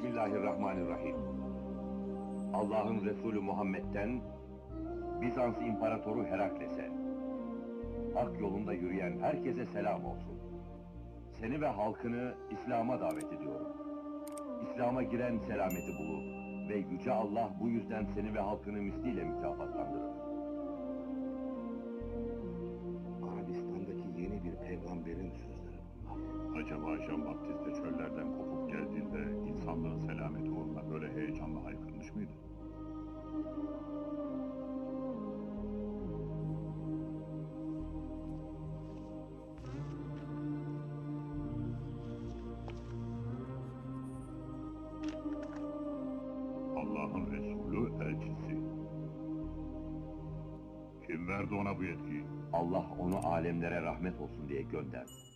Bismillahirrahmanirrahim. Allah'ın Resulü Muhammed'den Bizans İmparatoru Herakles'e hak yolunda yürüyen herkese selam olsun. Seni ve halkını İslam'a davet ediyorum. İslam'a giren selameti bulur ve Yüce Allah bu yüzden seni ve halkını misliyle mükafatlandırır. Arabistan'daki yeni bir peygamberin sözleri bunlar. Acaba Jean Baptiste heyecanla haykırmış mıydı? Allah'ın Resulü elçisi. Kim verdi ona bu yetkiyi? Allah onu alemlere rahmet olsun diye gönderdi.